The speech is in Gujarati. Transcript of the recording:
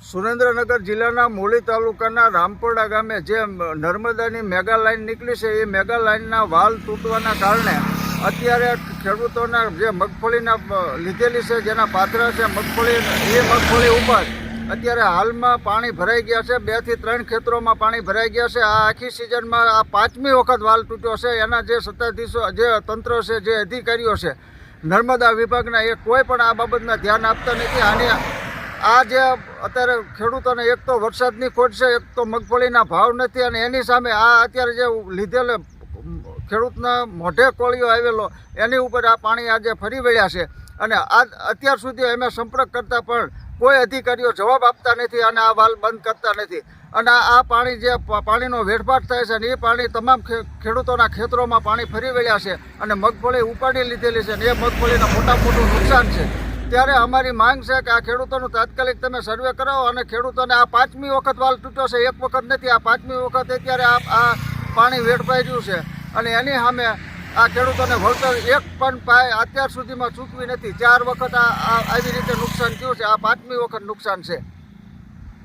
સુરેન્દ્રનગર જિલ્લાના મૂળી તાલુકાના રામપોડા ગામે જે નર્મદાની મેગા લાઇન નીકળી છે, એ મેગા લાઇનના વાલ તૂટવાના કારણે અત્યારે ખેડૂતોના જે મગફળીના લીધેલી છે, જેના પાથરા છે મગફળી, એ મગફળી ઉપર અત્યારે હાલમાં પાણી ભરાઈ ગયા છે, બેથી ત્રણ ખેતરોમાં પાણી ભરાઈ ગયા છે. આ આખી સિઝનમાં આ પાંચમી વખત વાલ તૂટ્યો છે. એના જે સત્તાધીશો, જે તંત્ર છે, જે અધિકારીઓ છે, નર્મદા વિભાગના એ કોઈ પણ આ બાબતના ધ્યાન આપતા નથી. અને આ જે અત્યારે ખેડૂતોને એક તો વરસાદની ખોટ છે, એક તો મગફળીના ભાવ નથી અને એની સામે આ અત્યારે જે લીધેલ ખેડૂતના મોઢે કોળીઓ આવેલો, એની ઉપર આ પાણી આજે ફરી વળ્યા છે. અને આ અત્યાર સુધી અમે સંપર્ક કરતા પણ કોઈ અધિકારીઓ જવાબ આપતા નથી અને આ વાલ બંધ કરતા નથી. અને આ પાણી જે પાણીનો વેડફાટ થાય છે અને એ પાણી તમામ ખેડૂતોના ખેતરોમાં પાણી ફરી વળ્યા છે અને મગફળી ઉપાડી લીધેલી છે અને એ મગફળીના મોટા મોટું નુકસાન છે. ત્યારે અમારી માંગ છે કે આ ખેડૂતોનું તાત્કાલિક તમે સર્વે કરાવો અને ખેડૂતોને આ પાંચમી વખત વાલ તૂટ્યો છે, એક વખત નથી, આ પાંચમી વખત અત્યારે આ આ પાણી વેડફાઈ રહ્યું છે. અને એની સામે આ ખેડૂતોને વળતર એક પણ પાય અત્યાર સુધીમાં ચૂકવી નથી. ચાર વખત આ આ આવી રીતે નુકસાન થયું છે. આ પાંચમી વખત નુકસાન છે.